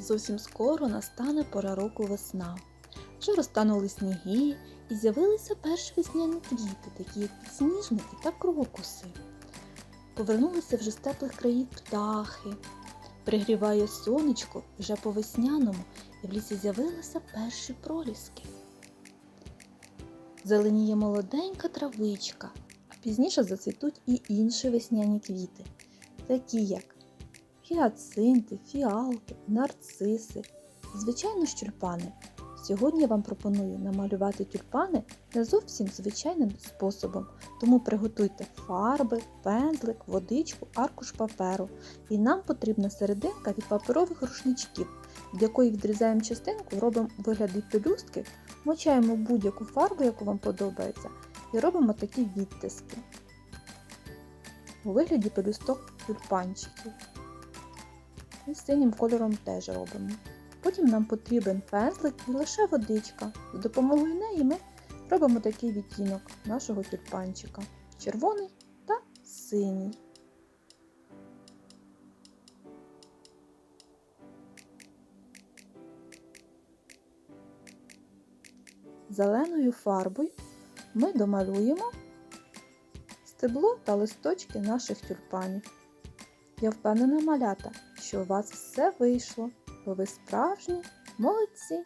Зовсім скоро настане пора року весна. Вже розтанули сніги і з'явилися перші весняні квіти, такі як підсніжники та крокуси. Повернулися вже з теплих країв птахи. Пригріває сонечко вже по весняному, і в лісі з'явилися перші проліски. Зеленіє молоденька травичка, а пізніше зацвітуть і інші весняні квіти, такі як гіацинти, фіалки, нарциси, звичайно ж тюльпани. Сьогодні я вам пропоную намалювати тюльпани не зовсім звичайним способом, тому приготуйте фарби, пензлик, водичку, аркуш паперу. І нам потрібна серединка від паперових рушничків, від якої відрізаємо частинку, робимо вигляд від пелюстки, мочаємо будь-яку фарбу, яку вам подобається, і робимо такі відтиски у вигляді пелюсток тюльпанчиків. І з синім кольором теж робимо. Потім нам потрібен пензлик і лише водичка. За допомогою неї ми робимо такий відтінок нашого тюльпанчика червоний та синій. Зеленою фарбою ми домалюємо стебло та листочки наших тюльпанів. Я впевнена малята, що у вас все вийшло, бо ви справжні молодці!